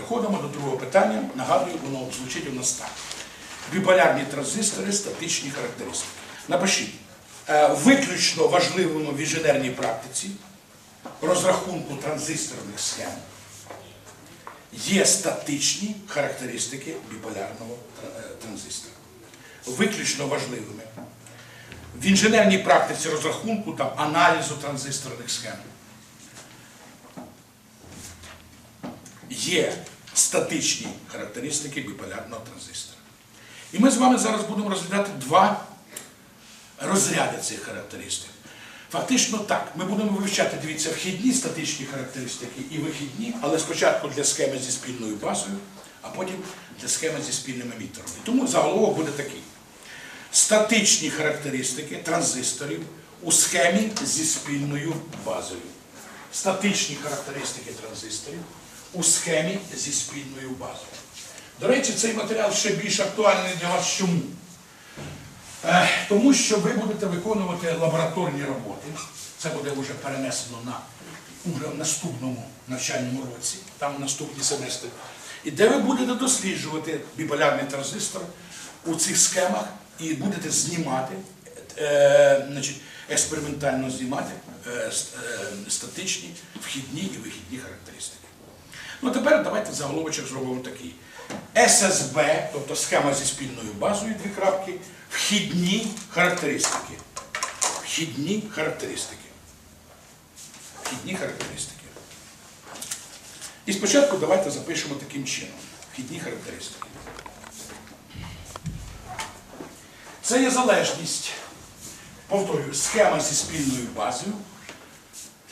переходимо до другого питання. Нагадую, воно звучить у нас так. Біполярні транзистори, статичні характеристики. Напишіть, е, виключно важливими в інженерній практиці розрахунку транзисторних схем є статичні характеристики біполярного е, транзистора. Виключно важливими. В інженерній практиці розрахунку там аналізу транзисторних схем є статичні характеристики біполярного транзистора. І ми з вами зараз будемо розглядати два розряди цих характеристик. Фактично так, ми будемо вивчати, дивіться, вхідні статичні характеристики і вихідні, але спочатку для схеми зі спільною базою, а потім для схеми зі спільним емітером. І тому заголовок буде такий. Статичні характеристики транзисторів у схемі зі спільною базою. Статичні характеристики транзисторів у схемі зі спільною базою. До речі, цей матеріал ще більш актуальний для вас чому? Е, Тому що ви будете виконувати лабораторні роботи. Це буде вже перенесено на уже в наступному навчальному році, там наступні семестри. І де ви будете досліджувати біполярний транзистор у цих схемах і будете знімати, е, значить, експериментально знімати е, е, статичні вхідні і вихідні характеристики. Ну тепер давайте заголовочок зробимо такий. ССБ, тобто схема зі спільною базою, дві крапки, вхідні характеристики. Вхідні характеристики. Вхідні характеристики. І спочатку давайте запишемо таким чином. Вхідні характеристики. Це є залежність. Повторюю, схема зі спільною базою.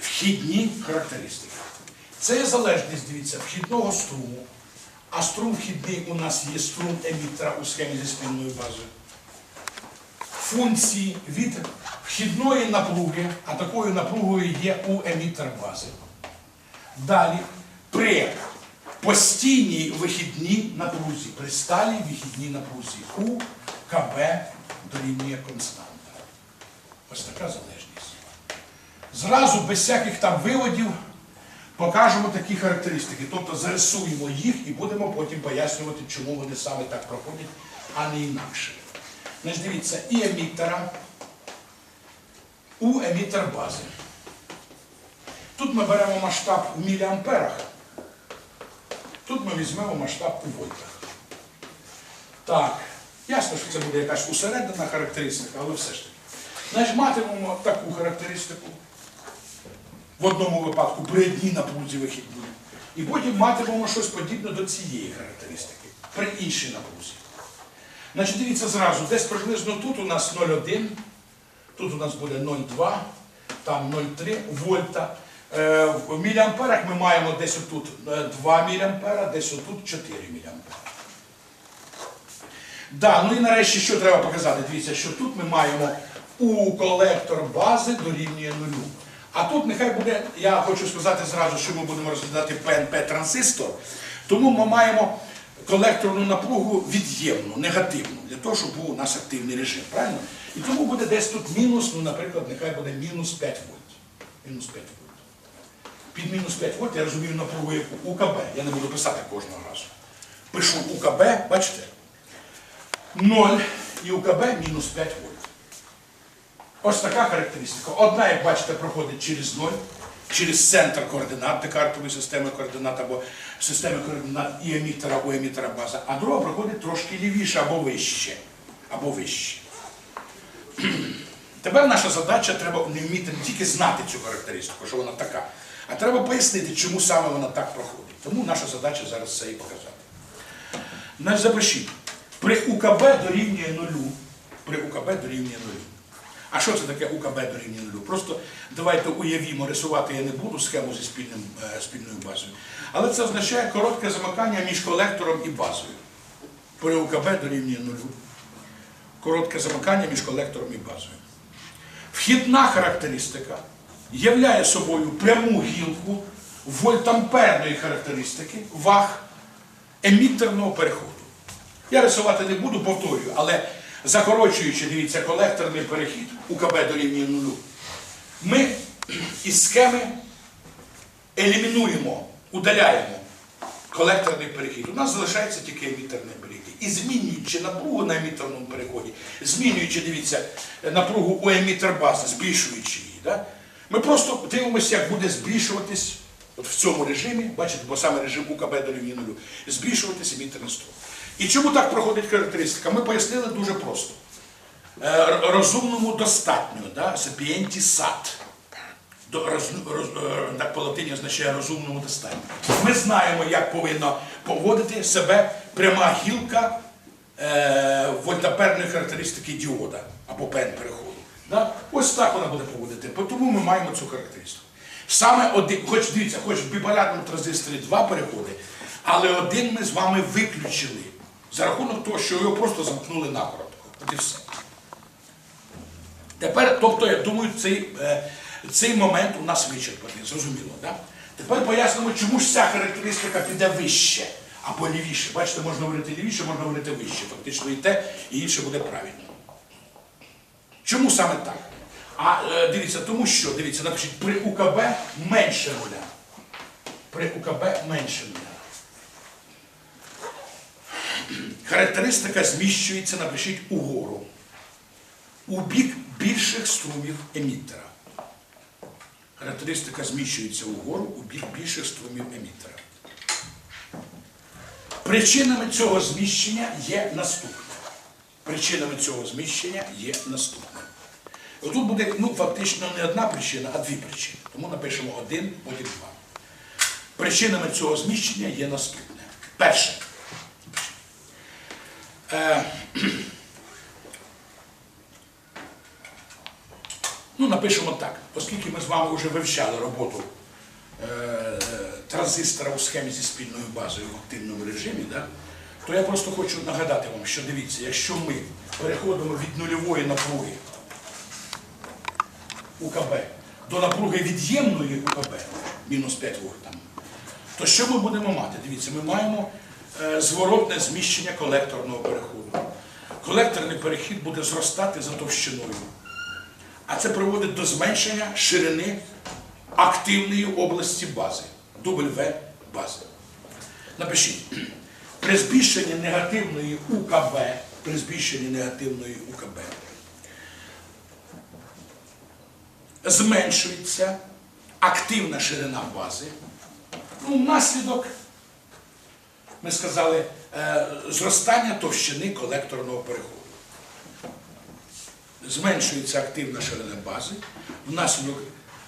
Вхідні характеристики. Це є залежність, дивіться, вхідного струму. А струм вхідний у нас є струм емітера у схемі зі спільною базою. Функції від вхідної напруги, а такою напругою є у емітер бази. Далі, при постійній вихідній напрузі, при сталій вихідній напрузі у КБ дорівнює константа. Ось така залежність. Зразу без всяких там виводів покажемо такі характеристики. Тобто зарисуємо їх і будемо потім пояснювати, чому вони саме так проходять, а не інакше. Значить, дивіться, і емітера, у емітер бази. Тут ми беремо масштаб у міліамперах. Тут ми візьмемо масштаб у вольтах. Так, ясно, що це буде якась усередина характеристика, але все ж таки. Значить, матимемо таку характеристику в одному випадку при одній напрузі вихідній. І потім матимемо щось подібне до цієї характеристики при іншій напрузі. Значить, дивіться зразу, десь приблизно тут у нас 0,1, тут у нас буде 0,2, там 0,3 вольта. Е, В міліамперах ми маємо десь отут е, 2 міліампера, десь отут 4 міліампера. Да, ну і нарешті що треба показати? Дивіться, що тут ми маємо у колектор бази дорівнює нулю. А тут нехай буде, я хочу сказати зразу, що ми будемо розглядати ПНП-транзистор, тому ми маємо колекторну напругу від'ємну, негативну, для того, щоб був у нас активний режим. Правильно? І тому буде десь тут мінус, ну, наприклад, нехай буде мінус 5 вольт. Мінус 5 вольт. Під мінус 5 вольт я розумію напругу УКБ. Я не буду писати кожного разу. Пишу УКБ, бачите? 0 і УКБ мінус 5 вольт. Ось така характеристика. Одна, як бачите, проходить через 0, через центр координат декартової системи координат або системи координат і емітера у емітера база, а друга проходить трошки лівіше або вище. Або вище. Тепер наша задача треба не вміти не тільки знати цю характеристику, що вона така, а треба пояснити, чому саме вона так проходить. Тому наша задача зараз це і показати. Значить, запишіть. При УКБ дорівнює нулю. При УКБ дорівнює нулю. А що це таке УКБ дорівнює нулю? Просто давайте уявімо, рисувати я не буду схему зі спільним, е, спільною базою. Але це означає коротке замикання між колектором і базою. При УКБ дорівнює нулю. Коротке замикання між колектором і базою. Вхідна характеристика являє собою пряму гілку вольтамперної характеристики ваг емітерного переходу. Я рисувати не буду, повторюю, але закорочуючи, дивіться, колекторний перехід УКБ дорівнює нулю, ми із схеми елімінуємо, удаляємо колекторний перехід. У нас залишається тільки емітерний перехід. І змінюючи напругу на емітерному переході, змінюючи, дивіться, напругу у емітер бази, збільшуючи її, да? ми просто дивимося, як буде збільшуватись от в цьому режимі, бачите, бо саме режим УКБ дорівнює нулю, збільшуватись емітерний струм. І чому так проходить характеристика? Ми пояснили дуже просто. Е, розумному достатньо, да? сапієнті сад. Роз, роз, е, так по латині означає розумному достатньо. Ми знаємо, як повинна поводити себе пряма гілка е, вольтаперної характеристики діода або пен переходу. Да? Ось так вона буде поводити. Тому ми маємо цю характеристику. Саме один, хоч дивіться, хоч в біполярному транзисторі два переходи, але один ми з вами виключили за рахунок того, що його просто замкнули накоротко. От і все. Тепер, тобто, я думаю, цей, е, цей момент у нас вичерпаний, зрозуміло, да? Тепер пояснимо, чому ж ця характеристика піде вище або лівіше. Бачите, можна говорити лівіше, можна говорити вище. Фактично і те, і інше буде правильно. Чому саме так? А е, дивіться, тому що, дивіться, напишіть, при УКБ менше нуля. При УКБ менше нуля. Характеристика зміщується, напишіть, угору. У бік більших струмів емітера. Характеристика зміщується угору у бік більших струмів емітера. Причинами цього зміщення є наступне. Причинами цього зміщення є наступне. Тут буде ну, фактично не одна причина, а дві причини. Тому напишемо один, потім два. Причинами цього зміщення є наступне. Перше. Е, Ну, напишемо так, оскільки ми з вами вже вивчали роботу е, транзистора у схемі зі спільною базою в активному режимі, то я просто хочу нагадати вам, що дивіться, якщо ми переходимо від нульової напруги УКБ до напруги від'ємної УКБ, мінус 5 вольт то що ми будемо мати? Дивіться, ми маємо зворотне зміщення колекторного переходу. Колекторний перехід буде зростати за товщиною. А це приводить до зменшення ширини активної області бази, W бази. Напишіть, при збільшенні негативної УКБ, при збільшенні негативної УКБ зменшується активна ширина бази. Ну, внаслідок, ми сказали, е, зростання товщини колекторного переходу зменшується активна ширина бази внаслідок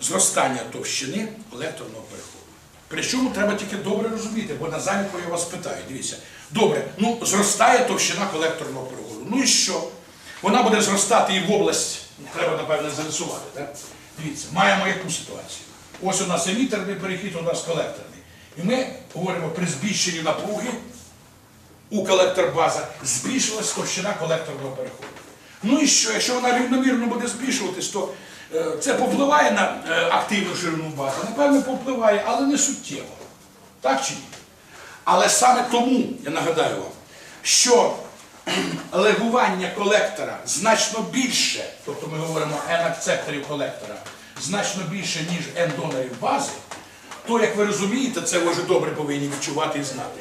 зростання товщини колекторного переходу. Причому треба тільки добре розуміти, бо на заміку я вас питаю. Дивіться, добре, ну зростає товщина колекторного переходу. Ну і що? Вона буде зростати і в область, треба, напевно, зарисувати. Так? Дивіться, маємо яку ситуацію. Ось у нас емітерний перехід, у нас колекторний. І ми говоримо при збільшенні напруги у колектор база збільшилась товщина колекторного переходу. Ну і що, якщо вона рівномірно буде збільшуватись, то е, це повпливає на е, активну ширину бази? Напевно, повпливає, але не суттєво. Так чи ні? Але саме тому, я нагадаю вам, що легування колектора значно більше, тобто ми говоримо N-акцепторів колектора, значно більше, ніж N-донорів бази, то, як ви розумієте, це ви вже добре повинні відчувати і знати.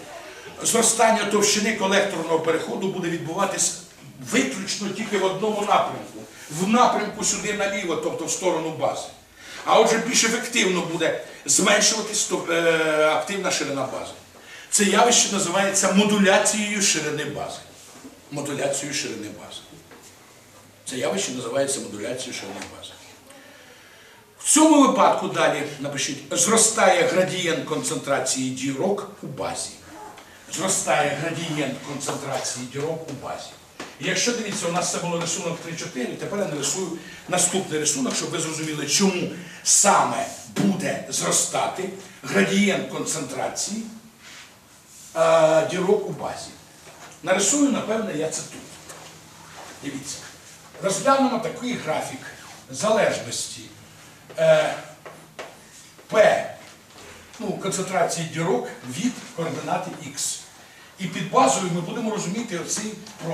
Зростання товщини колекторного переходу буде відбуватись виключно тільки в одному напрямку. В напрямку сюди наліво, тобто в сторону бази. А отже, більш ефективно буде зменшуватись е, активна ширина бази. Це явище називається модуляцією ширини бази. Модуляцією ширини бази. Це явище називається модуляцією ширини бази. В цьому випадку далі напишіть, зростає градієнт концентрації дірок у базі. Зростає градієнт концентрації дірок у базі. І якщо дивіться, у нас це було рисунок 3-4, тепер я нарисую наступний рисунок, щоб ви зрозуміли, чому саме буде зростати градієнт концентрації е, дірок у базі. Нарисую, напевне, я це тут. Дивіться. Розглянемо такий графік залежності P, ну, концентрації дірок від координати X. І під базою ми будемо розуміти оцей, е,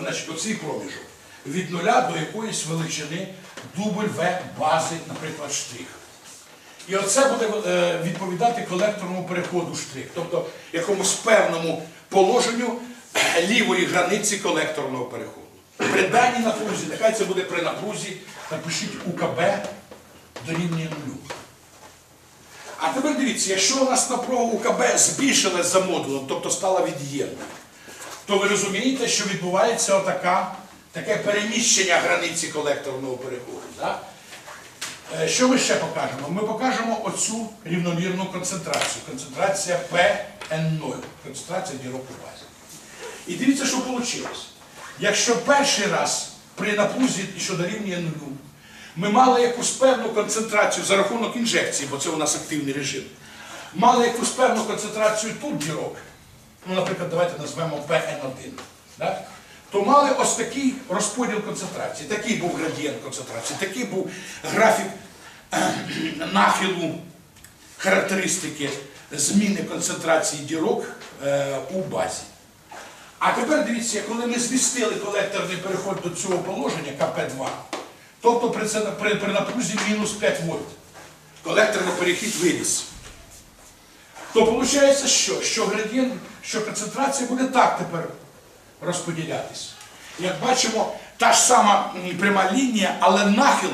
значить, оцей проміжок від нуля до якоїсь величини W бази, наприклад, штрих. І оце буде е, відповідати колекторному переходу штрих, тобто якомусь певному положенню е, лівої границі колекторного переходу. При даній напрузі, нехай це буде при напрузі, напишіть УКБ дорівнює нулю. А тепер дивіться, якщо у нас напруга УКБ збільшилась за модулем, тобто стала від'ємною, то ви розумієте, що відбувається отака, таке переміщення границі колекторного переходу. Так? Е, Що ми ще покажемо? Ми покажемо оцю рівномірну концентрацію. Концентрація PN0, концентрація дірок у базі. І дивіться, що вийшло. Якщо перший раз при напрузі, що дорівнює нулю, ми мали якусь певну концентрацію за рахунок інжекції, бо це у нас активний режим, мали якусь певну концентрацію тут дірок, ну, наприклад, давайте назвемо PN1, так? то мали ось такий розподіл концентрації. Такий був градієнт концентрації, такий був графік нахилу характеристики зміни концентрації дірок е, у базі. А тепер дивіться, коли ми змістили колекторний переход до цього положення КП2, тобто при, при, при напрузі мінус 5 вольт, колекторний перехід виріс. То виходить, що? Що градієнт, що концентрація буде так тепер розподілятись. Як бачимо, та ж сама пряма лінія, але нахил,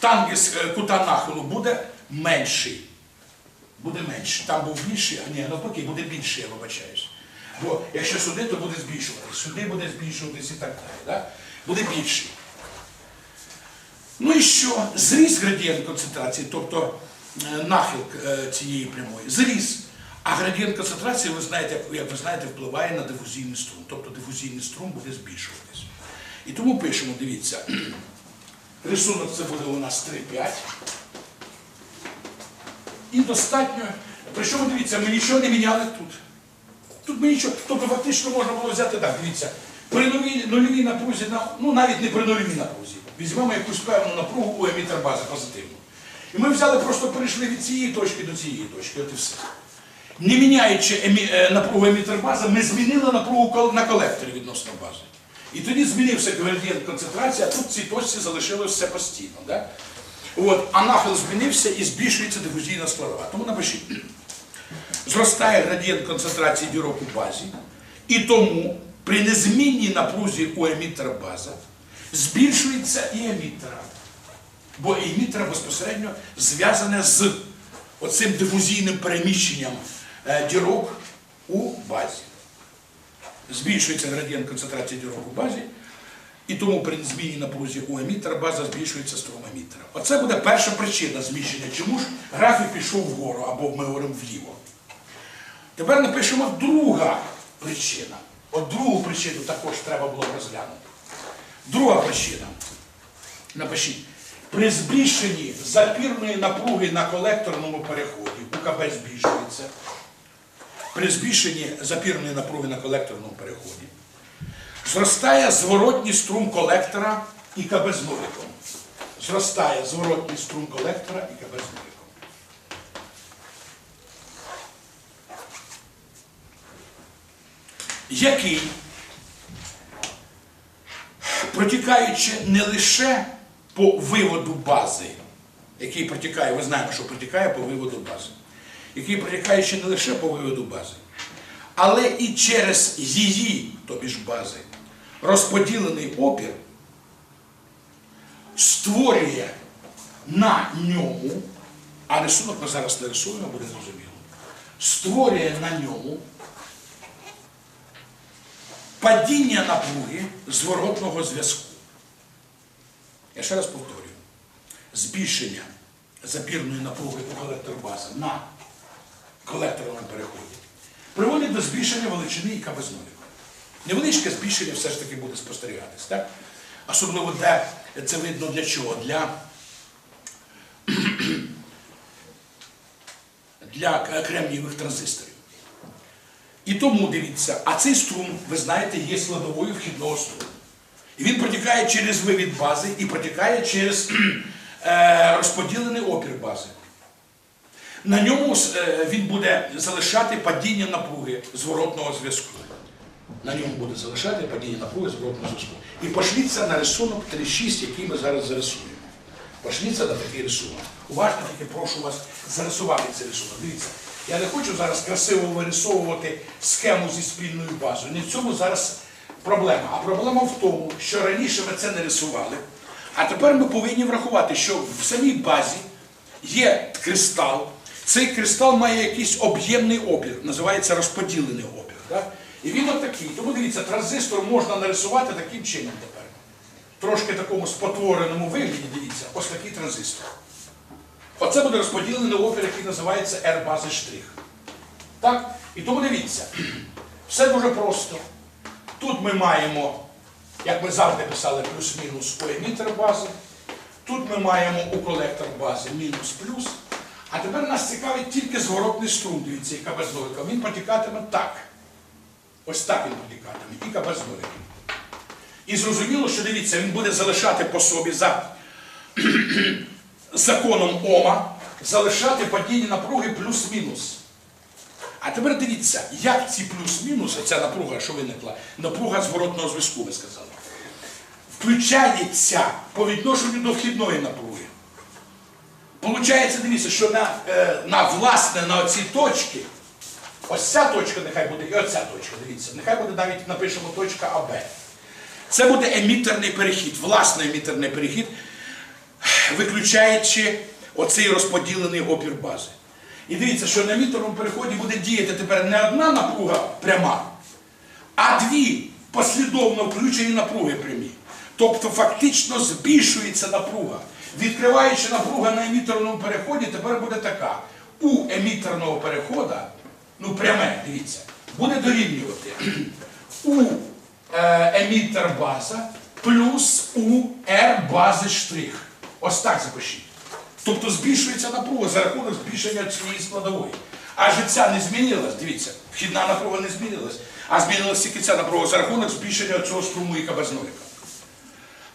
тангенс е, кута нахилу буде менший. Буде менший. Там був більший, а ні, навпаки, буде більший, я вибачаюсь. Бо якщо сюди, то буде збільшуватись, сюди буде збільшуватись і так далі. Да? Буде більший. Ну і що? Зріс градієнт концентрації, тобто е, нахил е, цієї прямої, зріс. А градієнт концентрації, ви знаєте, як- ви знаєте, впливає на дифузійний струм. Тобто дифузійний струм буде збільшуватись. І тому пишемо, дивіться, рисунок це буде у нас 3,5. І достатньо. Причому дивіться, ми нічого не міняли тут. Тут ми нічого, тобто фактично можна було взяти так, дивіться, при нульовій напрузі, ну навіть не при нульовій напрузі, візьмемо якусь певну напругу у емітер бази позитивну. І ми взяли, просто перейшли від цієї точки до цієї точки, от і все. Не міняючи емі, е, напругу емітер бази, ми змінили напругу на колекторі відносно бази. І тоді змінився градієнт концентрації, а тут в цій точці залишилось все постійно. Да? От, а нахил змінився і збільшується дифузійна складова. Тому напишіть. Зростає градієнт концентрації дірок у базі, і тому при незмінній напрузі у емітера база збільшується і емітера. Бо емітера безпосередньо зв'язане з оцим дифузійним переміщенням е, дірок у базі. Збільшується градієнт концентрації дірок у базі, і тому при зміні напрузі у емітера база збільшується струм емітера. Оце буде перша причина зміщення. Чому ж графік пішов вгору або ми говоримо вліво? Тепер напишемо друга причина. От другу причину також треба було розглянути. Друга причина. Напишіть. При збільшенні запірної напруги на колекторному переході УКБ збільшується. При збільшенні запірної напруги на колекторному переході зростає зворотній струм колектора і КБ з нуликом. Зростає зворотній струм колектора і КБ з нуликом. який, протікаючи не лише по виводу бази, який протікає, ви знаєте, що протікає по виводу бази, який протікаючи не лише по виводу бази, але і через її, тобі ж бази, розподілений опір, створює на ньому, а рисунок ми зараз не рисуємо, буде зрозуміло, створює на ньому падіння напруги зворотного зв'язку. Я ще раз повторюю. Збільшення запірної напруги у колектор бази на колекторному переході приводить до збільшення величини і КБ з. Невеличке збільшення все ж таки буде спостерігатись, так? Особливо де це видно для чого? Для, для кремнієвих транзисторів. І тому дивіться, а цей струм, ви знаєте, є складовою вхідного струму. І він протікає через вивід бази і протікає через е, розподілений опір бази. На ньому е, він буде залишати падіння напруги зворотного зв'язку. На ньому буде залишати падіння напруги зворотного зв'язку. І пошліться на рисунок 3.6, який ми зараз зарисуємо. Пошліться на такий рисунок. Уважно тільки прошу вас зарисувати цей рисунок. Дивіться, я не хочу зараз красиво вирисовувати схему зі спільною базою. Не в цьому зараз проблема. А проблема в тому, що раніше ми це не рисували. А тепер ми повинні врахувати, що в самій базі є кристал. Цей кристал має якийсь об'ємний опір, називається розподілений опір. Так? І він отакий. Тому дивіться, транзистор можна нарисувати таким чином тепер. Трошки такому спотвореному вигляді, дивіться, ось такий транзистор. Оце буде розподілений опір, який називається R-бази штрих. Так? І тому дивіться, все дуже просто. Тут ми маємо, як ми завжди писали, плюс-мінус у емітер бази. Тут ми маємо у колектор бази мінус-плюс. А тепер нас цікавить тільки зворотний струм, дивіться, яка без нолика. Він потікатиме так. Ось так він потікатиме, і без нолика. І зрозуміло, що дивіться, він буде залишати по собі за законом Ома, залишати падіння напруги плюс-мінус. А тепер дивіться, як ці плюс-мінус, ця напруга, що виникла, напруга зворотного зв'язку, ви сказали, включається по відношенню до вхідної напруги. Получається, дивіться, що на, е, на власне на оці точки, ось ця точка нехай буде, і оця точка, дивіться, нехай буде навіть напишемо точка АБ. Це буде емітерний перехід, власний емітерний перехід, виключаючи оцей розподілений опір бази. І дивіться, що на емітерному переході буде діяти тепер не одна напруга пряма, а дві послідовно включені напруги прямі. Тобто фактично збільшується напруга. Відкриваючи напруга на емітерному переході, тепер буде така. У емітерного переходу, ну пряме, дивіться, буде дорівнювати у е, емітер база плюс у R бази штрих. Ось так запишіть. Тобто збільшується напруга за рахунок збільшення цієї складової. Адже ця не змінилась, дивіться, вхідна напруга не змінилась, а змінилась тільки ця напруга за рахунок збільшення цього струму, яка без нолика.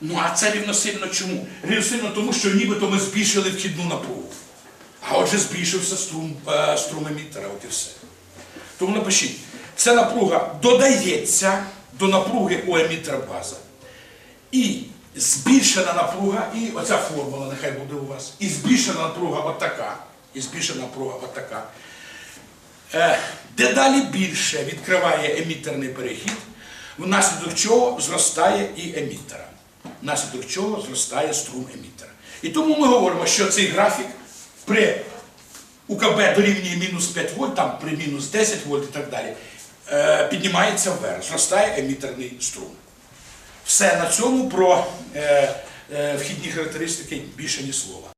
Ну а це рівносильно чому? Рівносильно тому, що нібито ми збільшили вхідну напругу. А отже збільшився струм, е, струм емітера, от і все. Тому напишіть, ця напруга додається до напруги у емітер база. І збільшена напруга, і оця формула нехай буде у вас. І збільшена напруга отака. І збільшена напруга отака. Е, дедалі більше відкриває емітерний перехід, внаслідок чого зростає і емітера. Внаслідок чого зростає струм емітера. І тому ми говоримо, що цей графік при УКБ дорівнює мінус 5 вольт, там при мінус 10 вольт і так далі, е, піднімається вверх, зростає емітерний струм. Все на цьому про е, е, вхідні характеристики більше ні слова.